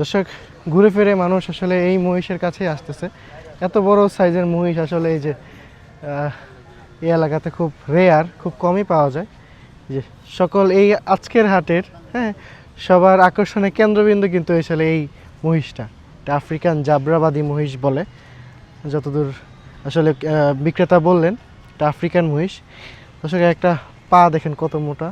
দর্শক, ঘুরে ফিরে মানুষ আসলে এই মহিষের কাছেই আসতেছে। এত বড় সাইজের মহিষ আসলে এই যে এই এলাকাতে খুব রেয়ার খুব কমই পাওয়া যায়। যে সকল এই আজকের হাটের হ্যাঁ সবার আকর্ষণের কেন্দ্রবিন্দু কিন্তু আসলে এই মহিষটা। এটা আফ্রিকান জাবরাবাদী মহিষ বলে। যতদূর আসলে বিক্রেতা বললেন, এটা আফ্রিকান মহিষ। দর্শক, একটা পা দেখেন কত মোটা।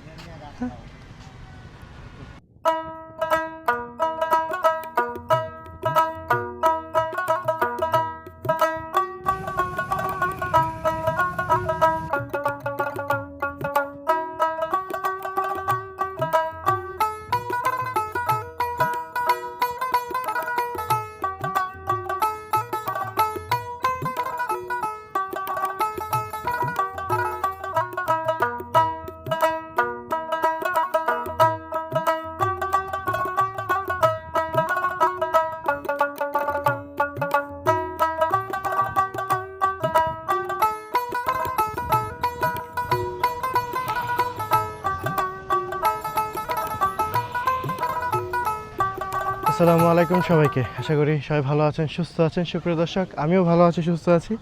আসসালামু আলাইকুম সবাইকে। আশা করি সবাই ভালো আছেন, সুস্থ আছেন। সুপ্রিয় দর্শক, আমিও ভালো আছি, সুস্থ আছি।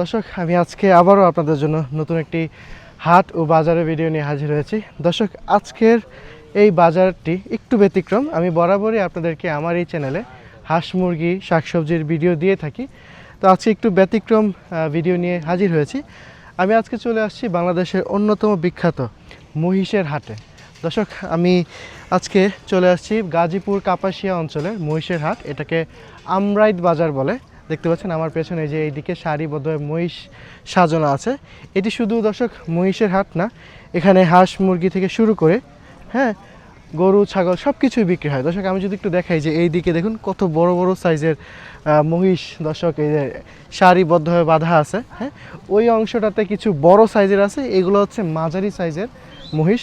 দর্শক, আমি আজকে আবারও আপনাদের জন্য নতুন একটি হাট ও বাজারের ভিডিও নিয়ে হাজির হয়েছি। দর্শক, আজকের এই বাজারটি একটু ব্যতিক্রম। আমি বরাবরই আপনাদেরকে আমার এই চ্যানেলে হাঁস মুরগি, শাকসবজির ভিডিও দিয়ে থাকি। তো আজকে একটু ব্যতিক্রম ভিডিও নিয়ে হাজির হয়েছি। আমি আজকে চলে আসছি বাংলাদেশের অন্যতম বিখ্যাত মহিষের হাটে। দর্শক, আমি আজকে চলে আসছি গাজীপুর কাপাসিয়া অঞ্চলের মহিষের হাট। এটাকে আমরাইত বাজার বলে। দেখতে পাচ্ছেন আমার পেছনে যে এইদিকে সারিবদ্ধ হয়ে মহিষ সাজানো আছে। এটি শুধু দর্শক মহিষের হাট না, এখানে হাঁস মুরগি থেকে শুরু করে হ্যাঁ গরু, ছাগল সব কিছুই বিক্রি হয়। দর্শক, আমি যদি একটু দেখাই যে এই দিকে দেখুন কত বড় বড় সাইজের মহিষ দর্শক, এই যে সারিবদ্ধভাবে বাঁধা আছে হ্যাঁ। ওই অংশটাতে কিছু বড় সাইজের আছে। এগুলো হচ্ছে মাঝারি সাইজের মহিষ।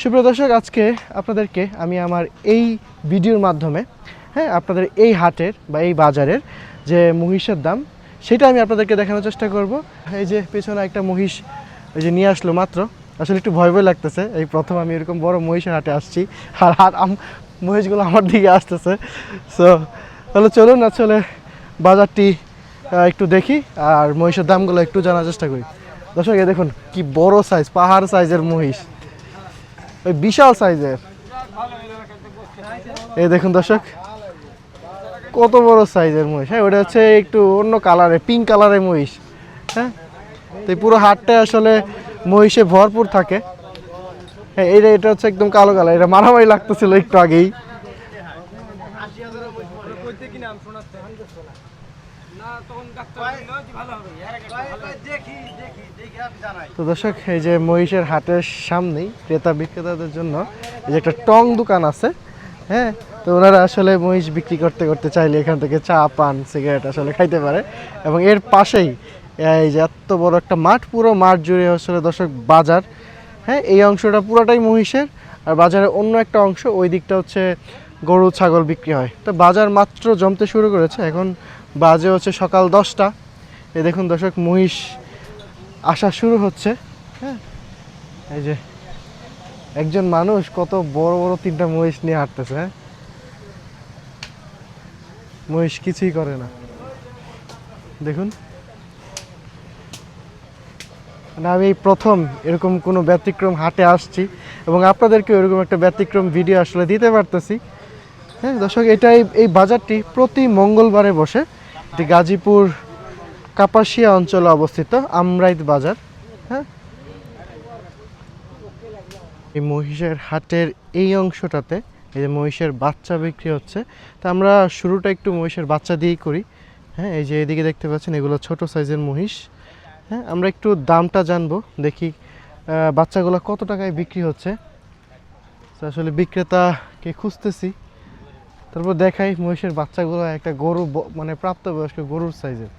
সুপ্রিয় দর্শক, আজকে আপনাদেরকে আমি আমার এই ভিডিওর মাধ্যমে হ্যাঁ আপনাদের এই হাটের বা এই বাজারের যে মহিষের দাম, সেটা আমি আপনাদেরকে দেখানোর চেষ্টা করব। এই যে পেছনে একটা মহিষ, এই যে নিয়ে আসলো মাত্র, আসলে একটু ভয় ভয় লাগতেছে। এই প্রথম আমি এরকম বড় মহিষের হাটে আসছি, আর হাট মহিষগুলো আমার দিকে আসতেছে। সো তাহলে চলুন, আসলে বাজারটি একটু দেখি, আর মহিষের দামগুলো একটু জানার চেষ্টা করি। দর্শক দেখুন, কি বড় সাইজ পাহাড় সাইজের মহিষ। ওই বিশাল সাইজের। এই দেখুন দর্শক, কত বড় সাইজের মহিষ। হ্যাঁ ওটা হচ্ছে একটু অন্য কালারে পিঙ্ক কালারের মহিষ। হ্যাঁ তো পুরো হাটটা আসলে মহিষে ভরপুর থাকে। হ্যাঁ এটা এটা হচ্ছে একদম কালো কালার, এটা মারামারি লাগতেছিল একটু আগেই। তো দর্শক, এই যে মহিষের হাটের সামনেই ক্রেতা বিক্রেতাদের জন্য এই যে একটা টং দোকান আছে হ্যাঁ? তো ওনারা আসলে মহিষ বিক্রি করতে করতে চাইলে এখান থেকে চা, পান, সিগারেট আসলে খাইতে পারে। এবং এর পাশেই, এই যে এত বড় একটা মাঠ, পুরো মাঠ জুড়ে আসলে দর্শক, বাজার হ্যাঁ? এই অংশটা পুরোটাই মহিষের, আর বাজারের অন্য একটা অংশ, ওই দিকটা হচ্ছে গরু, ছাগল বিক্রি হয়। তো বাজার মাত্র জমতে শুরু করেছে, এখন বাজে হচ্ছে সকাল দশটা। এ দেখুন দর্শক, মহিষ আসা শুরু হচ্ছে হ্যাঁ? এই যে একজন মানুষ কত বড় বড় তিনটা মহিষ নিয়ে হাঁটতেছে হ্যাঁ? মহিষ কিছুই করে না। দেখুন। মানে আমি এই প্রথম এরকম কোনো ব্যতিক্রম হাটে আসছি এবং আপনাদেরকে এরকম একটা ব্যতিক্রম ভিডিও আসলে দিতে পারতেছি হ্যাঁ? দর্শক, এটা এই বাজারটি প্রতি মঙ্গলবারে বসে। এটি গাজীপুর কাপাসিয়া অঞ্চলে অবস্থিত আমরাইত বাজার হ্যাঁ? এই মহিষের হাটের এই অংশটাতে এই যে মহিষের বাচ্চা বিক্রি হচ্ছে। তা আমরা শুরুটা একটু মহিষের বাচ্চা দিয়েই করি হ্যাঁ? এই যে এদিকে দেখতে পাচ্ছেন, এগুলো ছোট সাইজের মহিষ হ্যাঁ? আমরা একটু দামটা জানব, দেখি বাচ্চাগুলো কত টাকায় বিক্রি হচ্ছে। আসলে বিক্রেতাকে খুঁজতেছি, তারপর দেখাই মহিষের বাচ্চাগুলো একটা গরু মানে প্রাপ্তবয়স্ক গরুর সাইজের।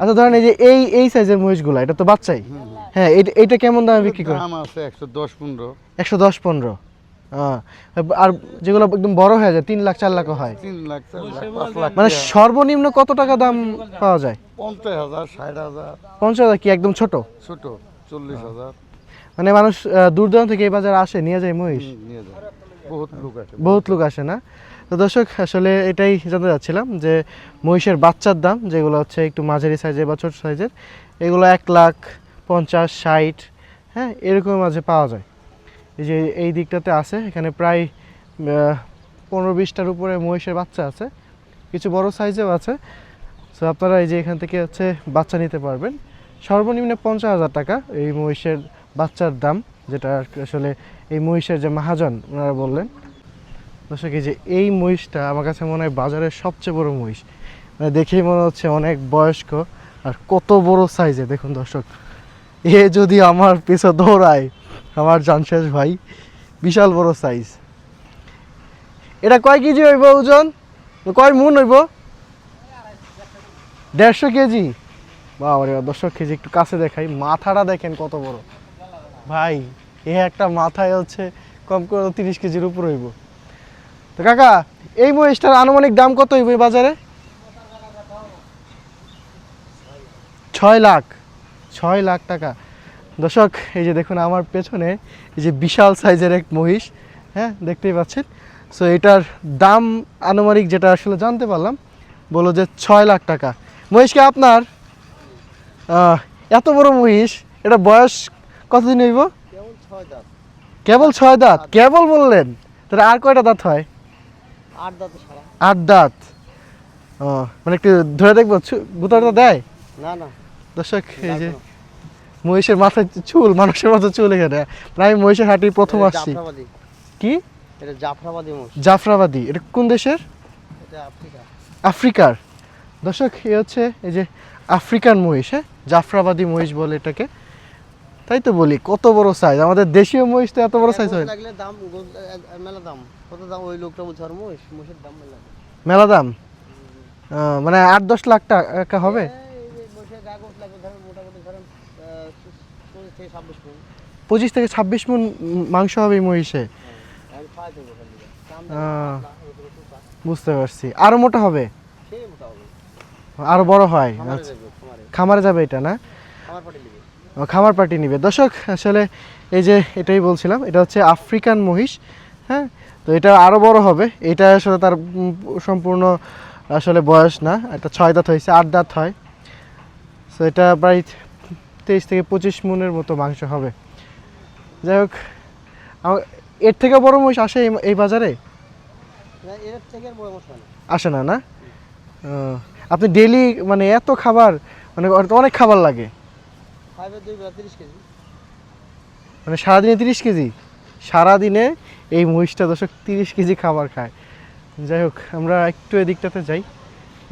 আচ্ছা ধরেন এই যে এই এই সাইজের মহিষগুলো এটা তো বাচ্চাই? হ্যাঁ এটা এটা কেমন দামে বিক্রি করে দাম আছে একশো দশ পনেরো। একশো দশ পনেরো। আর যেগুলো একদম বড় হয়ে যায় তিন লাখ চার লাখও হয়। তিন লাখ চার লাখ মানে সর্বনিম্ন কত টাকা দাম পাওয়া যায়? পঞ্চাশ হাজার ষাট হাজার। পঞ্চাশ হাজার কি একদম ছোট? ছোট চল্লিশ হাজার। মানে মানুষ দূর দূরান্ত থেকে এই বাজারে আসে নিয়ে যায় মহিষ? নিয়ে যায়। বহুত লোক আছে বহুত লোক আসে না? তো দর্শক, আসলে এটাই জানতে চাচ্ছিলাম যে মহিষের বাচ্চার দাম, যেগুলো হচ্ছে একটু মাঝারি সাইজের বা ছোট সাইজের, এগুলো এক লাখ পঞ্চাশ, ষাট হ্যাঁ এরকম মাঝে পাওয়া যায়। এই যে এই দিকটাতে আছে, এখানে প্রায় পনেরো বিশটার উপরে মহিষের বাচ্চা আছে, কিছু বড় সাইজেও আছে। সো আপনারা এই যে এখান থেকে হচ্ছে বাচ্চা নিতে পারবেন। সর্বনিম্ন পঞ্চাশ হাজার টাকা এই মহিষের বাচ্চার দাম, যেটা আসলে এই মহিষের যে মহাজন, ওনারা বললেন। দর্শক এই যে এই মহিষটা আমার কাছে মনে হয় বাজারের সবচেয়ে বড় মহিষ। মানে দেখেই মনে হচ্ছে অনেক বয়স্ক আর কত বড় সাইজে দেখুন দর্শক এ যদি আমার পিছনে দৌড়ায় আমার জানশেষ ভাই বিশাল বড় সাইজ এটা কয় কেজি হইব ওজন? কয় মুন হইব? দেড়শো কেজি? বাবা, দর্শক কেজি একটু কাছে দেখাই মাথাটা দেখেন কত বড়। ভাই এ একটা মাথায় হচ্ছে কম করে তিরিশ কেজির উপর হইব। তো কাকা এই মহিষটার আনুমানিক দাম কত হইব এই বাজারে? ছয় লাখ। ছয় লাখ টাকা। দর্শক এই যে দেখুন আমার পেছনে এই যে বিশাল সাইজের এক মহিষ হ্যাঁ দেখতেই পাচ্ছেন। সো এটার দাম আনুমানিক যেটা আসলে জানতে পারলাম বলো যে ছয় লাখ টাকা। মহিষকে আপনার? এত বড় মহিষ এটা বয়স কতদিন হইব? কেমন ছয় দাঁত। কেবল ছয় দাঁত কেবল বললেন। তাহলে আর কয়টা দাঁত হয়? আট দাঁত ও মানে একটু ধরে দেখব গুতাটা দেয়? না না। দর্শক এই যে মহিষের মাথায় চুল মানুষের মতো চুল এখানে। আমি মহিষের হাটি প্রথম আসছি। কি? এটা জাফরাবাদি মোষ জাফরাবাদি। এটা কোন দেশের? এটা আফ্রিকা আফ্রিকার। দর্শক এ হচ্ছে এই যে আফ্রিকান মহিষ হ্যাঁ? জাফরাবাদি মহিষ বলে এটাকে। তাই তো বলি কত বড় সাইজ আমাদের দেশীয় মহিষ তো এত বড় সাইজ হয় লাগলে দাম মেলা দাম। কত দাম? ওই লোকটা বলছে আর মোষ মোষের দাম মেলা মেলা দাম? মানে আট দশ লাখ টাকা হবে? পঁচিশ থেকে ছাব্বিশ মন। মাংস হবে মহিষে? আহ, বুঝতে পারছি। আরও মোটা হবে? আরও বড় হয়? খামারে আচ্ছা। খামারে। যাবে এটা না? খামার পার্টি নিবে। দর্শক আসলে এই যে এটাই বলছিলাম এটা হচ্ছে আফ্রিকান মহিষ হ্যাঁ? তো এটা আরও বড় হবে। এটা আসলে তার সম্পূর্ণ আসলে বয়স না এটা ছয় দাঁত হয়েছে আট দাঁত হয়। তো এটা প্রায় তেইশ থেকে পঁচিশ মনের মতো মাংস হবে। যাই হোক আমার- এর থেকে বড় মহিষ আসে এই- বাজারে? এর থেকে বড় মোষ আসে না না? আপনি ডেলি মানে এত খাবার মানে অনেক খাবার লাগে। মানে সারাদিনে তিরিশ কেজি? সারাদিনে এই মহিষটা দশক তিরিশ কেজি খাবার খায়। যাই হোক, আমরা একটু এদিকটাতে যাই।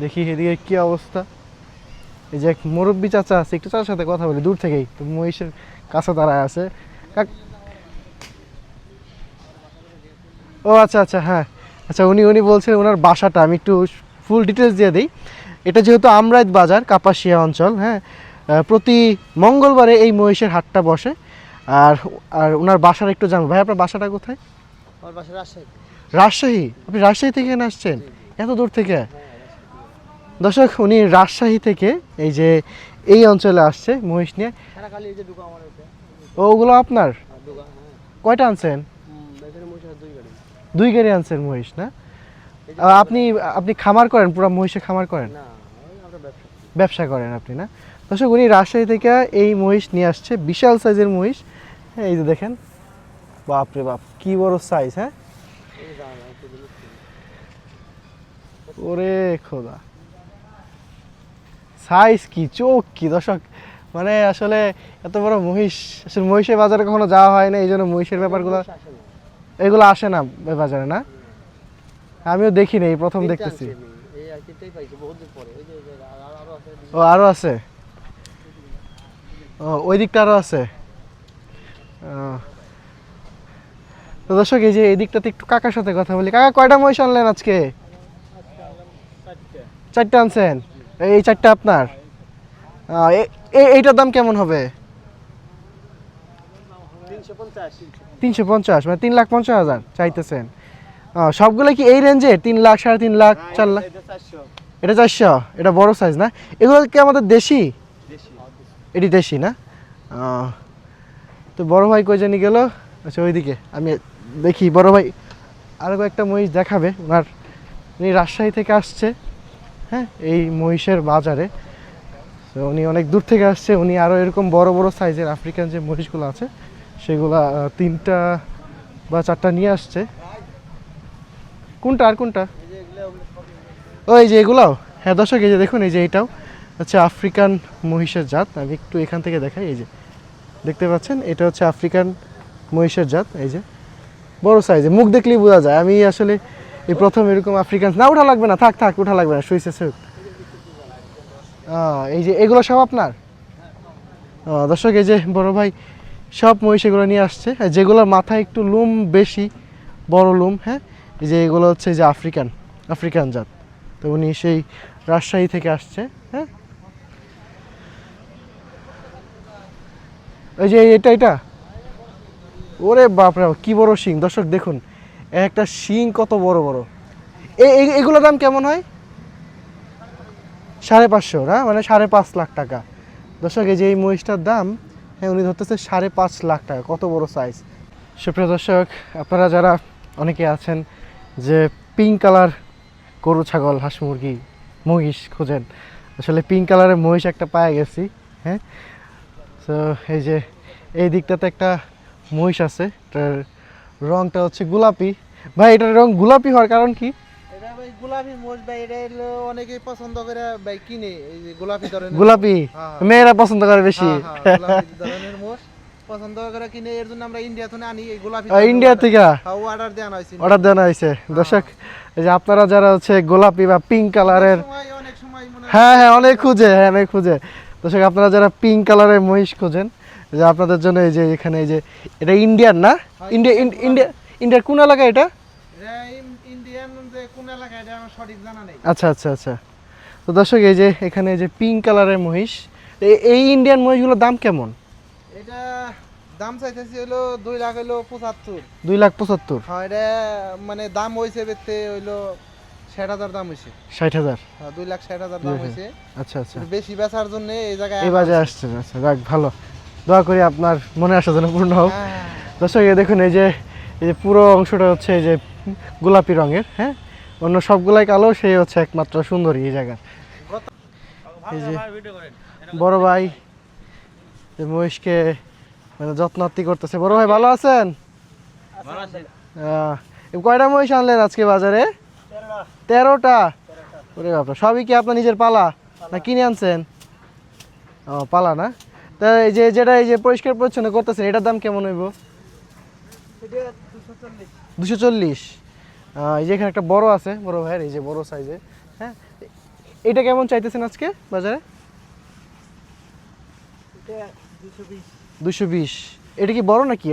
দেখি এদিকে কি অবস্থা। এই যে এক মুরব্বী চাচা আছে, একটু চাচার সাথে কথা বলি, দূর থেকেই। তো মহিষের কাছে দাঁড়ায় আছে। ও আচ্ছা আচ্ছা হ্যাঁ। আচ্ছা উনি উনি বলছেন ওনার বাসাটা, আমি একটু ফুল ডিটেলস দিয়ে দিই। এটা যেহেতু আমরাইত বাজার, কাপাসিয়া অঞ্চল হ্যাঁ। প্রতি মঙ্গলবারে এই মহিষের হাটটা বসে। আর আর ওনার বাসার একটু জানব। ভাই আপনার বাসাটা কোথায়? আমার বাসা রাজশাহী। রাজশাহী? আপনি রাজশাহী থেকে এখানে আসছেন? এত দূর থেকে? দর্শক উনি রাজশাহী থেকে এই যে এই অঞ্চলে আসছে মহিষ নিয়ে। ও, ওগুলো আপনার? দুটো হ্যাঁ। কয়টা আনছেন? দুই গাড়ি। আনছেন মহিষ না? আপনি আপনি খামার করেন? পুরো মহিষে খামার করেন। ব্যবসা করেন আপনি না? দর্শক উনি রাজশাহী থেকে এই মহিষ নিয়ে আসছে বিশাল সাইজের মহিষ। হ্যাঁ এই যে দেখেন। বাপরে বাপ কি বড় সাইজ হ্যাঁ। ওরে খোদা। সাইজ কি চোখ কি দর্শক? মানে আসলে এত বড় মহিষ আসলে মহিষের বাজারে কখনো যাওয়া হয় না এই জন্য মহিষের ব্যাপারগুলো। এগুলো আসে না বাজারে না? আমিও দেখিনি এই প্রথম দেখতেছি। এই আর তিনটেই ওই দিকটা আরও আছে। তো দর্শক এই যে এই দিকটাতে একটু কাকার সাথে কথা বলি। কাকা কয়টা মহিষ আনলেন আজকে? চারটা আনছেন। এই চারটা আপনার? এইটার দাম কেমন হবে? তিনশো পঞ্চাশ তিনশো পঞ্চাশ মানে তিন লাখ পঞ্চাশ হাজার চাইতেছেন। সবগুলো কি এই রেঞ্জে তিন লাখ সাড়ে তিন লাখ চার লাখ? এটা চারশো। এটা বড় সাইজ না? এগুলো কি আমাদের দেশি? এটি দেশি না? তো বড় ভাই কই জানি গেল? আচ্ছা ওইদিকে। আমি দেখি, বড় ভাই আরও কয়েকটা মহিষ দেখাবে। ওনার, উনি রাজশাহী থেকে আসছে হ্যাঁ এই মহিষের বাজারে। তো উনি অনেক দূর থেকে আসছে, উনি আরও এরকম বড় বড় সাইজের আফ্রিকান যে মহিষগুলো আছে, সেগুলা তিনটা বা চারটা নিয়ে আসছে। কোনটা আর কোনটা? ওই যে এগুলাও। হ্যাঁ দর্শক, এই যে দেখুন, এই যে এইটাও হচ্ছে আফ্রিকান মহিষের জাত। আমি একটু এখান থেকে দেখাই, এই যে দেখতে পাচ্ছেন, এটা হচ্ছে আফ্রিকান মহিষের জাত, এই যে। বড় সাইজে মুখ দেখলেই বোঝা যায়। আমি আসলে এই প্রথম এরকম আফ্রিকান না ওঠা লাগবে না, থাক থাক ওঠা লাগবে না, শুইছে সুখ এই যে, এগুলো সব আপনার? দর্শক, এই যে বড় ভাই সব মহিষ এগুলো নিয়ে আসছে। যেগুলোর মাথায় একটু লুম বেশি, বড় লুম হ্যাঁ? এই যে এগুলো হচ্ছে যে আফ্রিকান আফ্রিকান জাত। তো উনি সেই রাজশাহী থেকে আসছে। এই যে এটা এটা। ওরে বাপরে বাপ, কি বড় শিং। দর্শক দেখুন একটা শিং কত বড় বড়। এগুলোর দাম কেমন হয়? সাড়ে পাঁচশো না? মানে সাড়ে পাঁচ লাখ টাকা। দর্শক এই যে এই মহিষটার দাম হ্যাঁ উনি ধরতেছে সাড়ে পাঁচ লাখ টাকা। কত বড় সাইজ সুপ্রিয় দর্শক আপনারা যারা অনেকে আছেন যে পিঙ্ক কালার গরু ছাগল হাঁস মুরগি মহিষ খোঁজেন আসলে পিঙ্ক কালারের মহিষ একটা পায়ে গেছি হ্যাঁ? তো এই যে এই দিকটাতে একটা মহিষ আছে এটার রংটা হচ্ছে গোলাপি। ভাই এটার রং গোলাপি হওয়ার কারণ কি? এটা ভাই গোলাপি মোষ ভাই এটা অনেকেই পছন্দ করে ভাই কিনে এই যে গোলাপি ধরনের গোলাপি? হ্যাঁ। মেয়েরা পছন্দ করে বেশি। হ্যাঁ, হ্যাঁ, গোলাপি ধরনের মোষ পছন্দ করে কিনে এর জন্য আমরা ইন্ডিয়া থেকে আনি এই গোলাপি ইন্ডিয়া থেকে? অর্ডার দেওয়া হয়েছে অর্ডার দেওয়া হয়েছে। দর্শক এই যে আপনারা যারা হচ্ছে গোলাপি বা পিঙ্ক কালারের অনেক সময় হ্যাঁ হ্যাঁ অনেক খুঁজে হ্যাঁ অনেক খুঁজে। দর্শক আপনারা যারা পিঙ্ক কালারের মহিষ খোঁজেন যে আপনাদের জন্য এই যে এখানে এই যে এটা ইন্ডিয়ান না? ইন্ডিয়া ইন্ডিয়া ইন্ডিয়ার কোন এলাকা এটা? আচ্ছা আচ্ছা আচ্ছা। তো দর্শক এই যে এখানে এই যে পিঙ্ক কালারের মহিষ এই ইন্ডিয়ান মহিষগুলোর দাম কেমন? এটা দাম চাইতেছি হলো দুই লাখ হলো পঁচাত্তর। দুই লাখ পঁচাত্তর। হ্যাঁ এটা মানে দাম হয়েছে বেতে হইল ষাট হাজার দাম হয়েছে ষাট হাজার? হ্যাঁ দুই লাখ ষাট হাজার দাম হয়েছে আচ্ছা আচ্ছা। বেশি বেচার জন্য এই জায়গায় এই বাজে আসছে আচ্ছা যাক ভালো। দোয়া করি আপনার মনে আসা যেন পূর্ণ হোক। হ্যাঁ, দর্শক দেখুন এই যে এই যে পুরো অংশটা হচ্ছে এই যে গোলাপি রঙের হ্যাঁ? অন্য সবগুলাই কালো সেই হচ্ছে একমাত্র সুন্দরী এই জায়গার। এই যে বড় ভাই যে মহিষকে মানে যত্নার্থী করতেছে। বড় ভাই ভালো আছেন? আহ, কয়টা মহিষ আনলেন আজকে বাজারে? তেরোটা? ওরে বাবা সবই কি আপনার নিজের পালা? না কিনে আনছেন? ও পালা না? তা এই যে যেটা এই যে পরিষ্কার পরিচ্ছন্ন করতেছেন এটার দাম কেমন হইব? দুশো চল্লিশ। এই যে এখানে একটা বড় আছে বড় ভাইয়ের এই যে বড় সাইজে হ্যাঁ? এটা কেমন চাইতেছেন আজকে বাজারে? দুশো বিশ। এটা কি বড় নাকি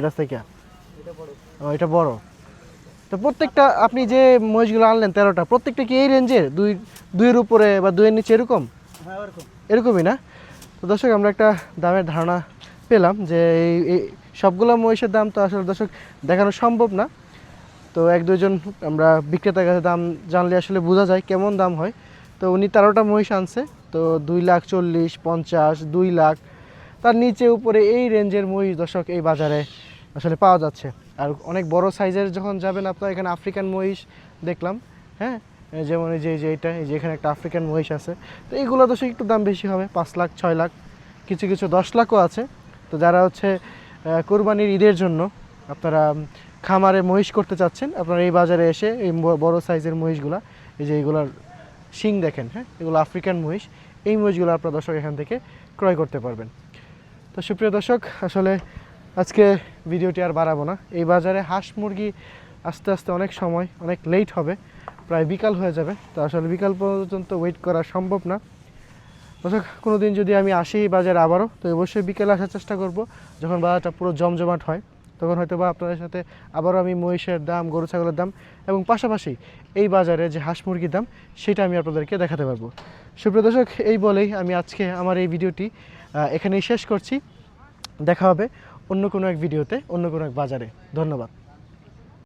বড়। ও এটা বড়। তো প্রত্যেকটা আপনি যে মহিষগুলো আনলেন তেরোটা প্রত্যেকটা কি এই রেঞ্জের দুই দুইয়ের উপরে বা দুইয়ের নিচে এরকম? হ্যাঁ এরকমই না? তো দর্শক আমরা একটা দামের ধারণা পেলাম যে এই এই সবগুলো মহিষের দাম তো আসলে দর্শক দেখানো সম্ভব না। তো এক দুজন আমরা বিক্রেতার কাছে দাম জানলে আসলে বোঝা যায় কেমন দাম হয়। তো উনি তেরোটা মহিষ আনছে তো দুই লাখ চল্লিশ পঞ্চাশ দুই লাখ। তার নিচে উপরে এই রেঞ্জের মহিষ দর্শক এই বাজারে আসলে পাওয়া যাচ্ছে। আর অনেক বড় সাইজের যখন যাবেন আপনার এখানে আফ্রিকান মহিষ দেখলাম হ্যাঁ? যেমন এই যে এই যে এটা, এই যে এখানে একটা আফ্রিকান মহিষ আছে। তো এইগুলো দর্শক একটু দাম বেশি হবে, পাঁচ লাখ, ছয় লাখ, কিছু কিছু দশ লাখও আছে। তো যারা হচ্ছে কোরবানির ঈদের জন্য আপনারা খামারে মহিষ করতে চাচ্ছেন, আপনারা এই বাজারে এসে এই বড় সাইজের মহিষগুলা, এই যে এইগুলার শিং দেখেন হ্যাঁ? এগুলো আফ্রিকান মহিষ, এই মহিষগুলো আপনারা দর্শক এখান থেকে ক্রয় করতে পারবেন। তো সুপ্রিয় দর্শক, আসলে আজকে ভিডিওটি আর বাড়াবো না। এই বাজারে হাঁস মুরগি আস্তে আস্তে অনেক সময়, অনেক লেট হবে, প্রায় বিকাল হয়ে যাবে। তো আসলে বিকাল পর্যন্ত ওয়েট করা সম্ভব না। দর্শক কোনো দিন যদি আমি আসি এই বাজারে আবারও, তো অবশ্যই বিকেলে আসার চেষ্টা করব। যখন বাজারটা পুরো জমজমাট হয়, তখন হয়তো বা আপনাদের সাথে আবারও আমি মহিষের দাম, গরু ছাগলের দাম এবং পাশাপাশি এই বাজারে যে হাঁস মুরগির দাম, সেটা আমি আপনাদেরকে দেখাতে পারব। সুপ্রিয় দর্শক, এই বলেই আমি আজকে আমার এই ভিডিওটি এখানেই শেষ করছি। দেখা হবে অন্য কোনো এক ভিডিওতে অন্য কোনো এক বাজারে। ধন্যবাদ।